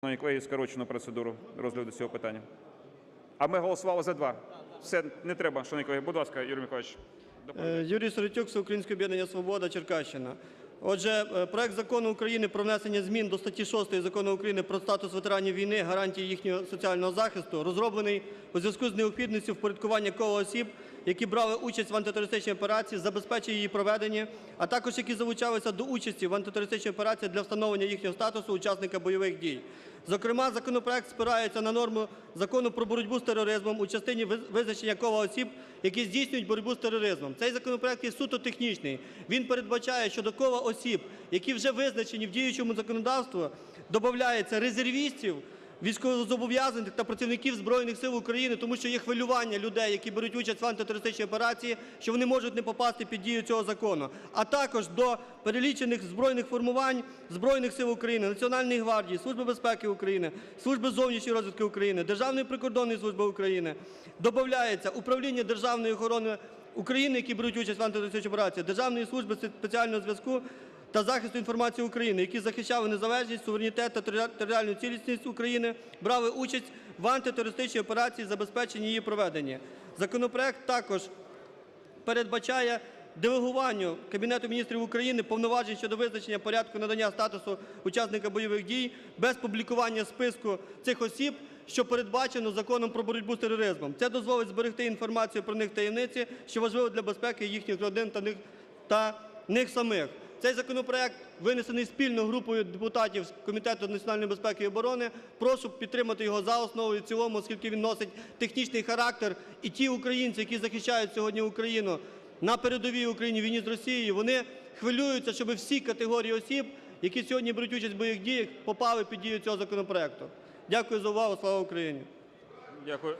Колеги, скорочену процедуру розгляду цього питання. А ми голосували за два. Все, не треба, шановні колеги. Будь ласка, Юрій Миколаївич. Е, Юрій Соротюк, Всеукраїнське об'єднання «Свобода», Черкащина. Отже, е, проект Закону України про внесення змін до статті 6 Закону України про статус ветеранів війни, гарантії їхнього соціального захисту, розроблений у зв'язку з необхідністю впорядкування кола осіб, які брали участь в антитерористичній операції, забезпечення її проведення, а також які залучалися до участі в антитерористичній операції для встановлення їхнього статусу учасника бойових дій. Зокрема, законопроект спирається на норму Закону про боротьбу з тероризмом у частині визначення кола осіб, які здійснюють боротьбу з тероризмом. Цей законопроект є суто технічний. Він передбачає, що до кола осіб, які вже визначені в діючому законодавстві, додається резервістів, військовозобов'язаних та працівників Збройних сил України, тому що є хвилювання людей, які беруть участь в антитерористичній операції, що вони можуть не попасти під дію цього закону. А також до перелічених збройних формувань Збройних сил України, Національної гвардії, Служби безпеки України, Служби зовнішньої розвідки України, Державної прикордонної служби України додається управління державної охорони України, які беруть участь в антитерористичній операції, Державної служби спеціального зв'язку та захисту інформації України, які захищали незалежність, суверенітет та територіальну цілісність України, брали участь в антитерористичній операції, забезпечення її проведення. Законопроект також передбачає делегування Кабінету міністрів України повноважень щодо визначення порядку надання статусу учасника бойових дій без публікування списку цих осіб, що передбачено Законом про боротьбу з тероризмом. Це дозволить зберегти інформацію про них таємниці, що важливо для безпеки їхніх родин та них, та них самих. Цей законопроект винесений спільно групою депутатів з Комітету національної безпеки і оборони. Прошу підтримати його за основу і в цілому, оскільки він носить технічний характер. І ті українці, які захищають сьогодні Україну на передовій Україні війні з Росією, вони хвилюються, щоб всі категорії осіб, які сьогодні беруть участь в бойових діях, попали під дію цього законопроекту. Дякую за увагу. Слава Україні! Дякую.